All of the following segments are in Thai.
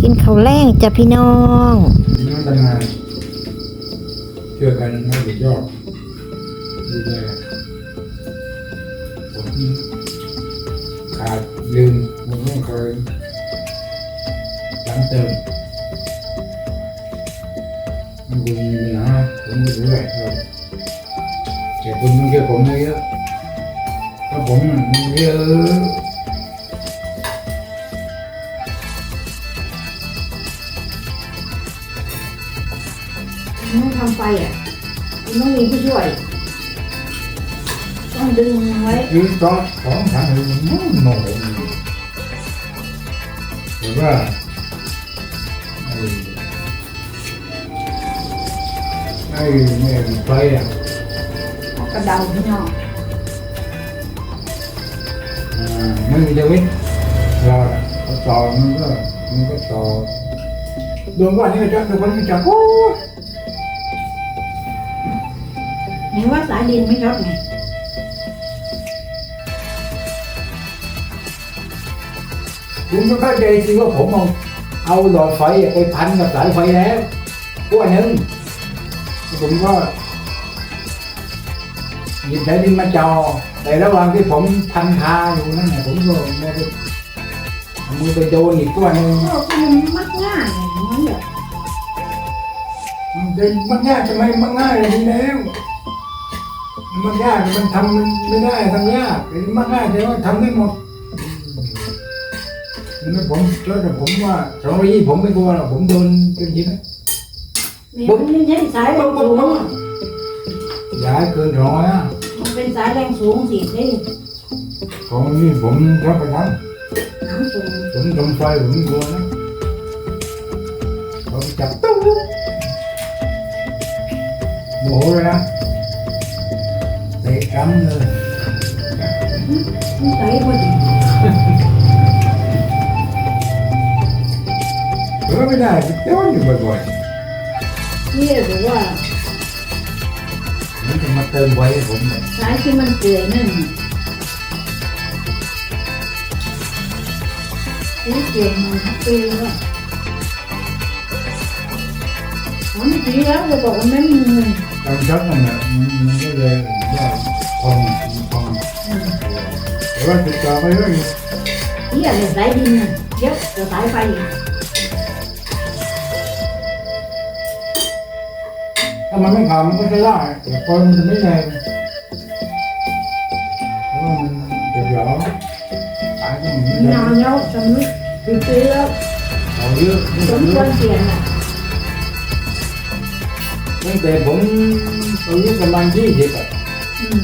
กินข้าวแรงจ้ะพี่น้องน้องทำงานช่วยกันให้สุดยอดดูแลผมขาดลืมผมต้องเคยย้ำเติมมันคุณมีปัญหาผมไม่รู้เลยครับแต่คุณมันเกี่ยวผมเยอะถ้าผมมันเยอะ ต้องทำไฟอะคุณต้องมีผู้ช่วย ต้องดึงไว้ยืนต่อสองทางเลยมันโน่แต่ว่าไอ้ไอ้แม่ไฟอะเอากระเดาพี่น้องอ่ามันมีชีวิตเราเขาต่อมันก็มัน ห็นว่าสายดินไม่ช็อตไงคุณก็เข้าใจสิว่าผมเอาเอาหลอดไฟไปพันกับสายไฟแล้วขั้วหนึ่งผมก็หยิบสายดินมาจอแต่ระหว่างที่ผมพันคาอยู่นั่นน่ะผมก็ไม่ได้เอามือไปโดนอีกขั้วหนึ่งก็มันมักง่ายมันแบบมันเป็นมันยากทำไมมันง่ายเลยทีแล้ว มันยากมันทำไม่ได้ทำยากแต่มันง่ายแต่ว่าทำได้หมดแล้วผมแล้วแต่ผมว่าสองร้อยยี่ผมไม่กลัวหรอกผมโดนจนชินแล้วมันไม่ใช่สายแรงสูงอย่าให้เกินร้อยอะมันเป็นสายแรงสูงสิเฮ้ยของนี่ผมรับประทานน้ำสูงผมทำไฟผมไม่กลัวนะผมจับตู้โมโหเลยนะ เออไม่ได้เต้นอยู่บ่อยนี่หรือว่าๆมันจะมาเติมไว้ให้ผมเนี่ยสายที่มันเปื่อยนั่นนี่เกี่ยวมันทั้งปีแล้วอ๋อไม่ดีแล้วจะบอกว่าไม่มีเงินตอนชักนั่นน่ะมันมันก็เลยว่าพองพองอืมแต่ว่าติดต่อไปเรื่อยนี่อะไรสายดินน่ะเยอะกว่าสายไฟอีก ถ้ามันไม่ขาดมันก็จะล่าแต่พอมันจะไม่แรงเพราะว่ามันจะหยองขายก็ไม่นได้อนแล้วสำนึกคือซื้อแล้วเอาเยอะสมควรเปลี่ยนอะตั้งแต่ผมอายุประมาณยี่สิบอะอืม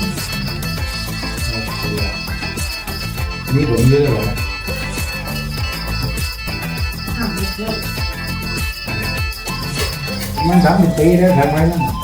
นี่ผมเยอะเหรออ้าวเยอะ มันสามสิบปีแล้วทำไมนั่นน่ะ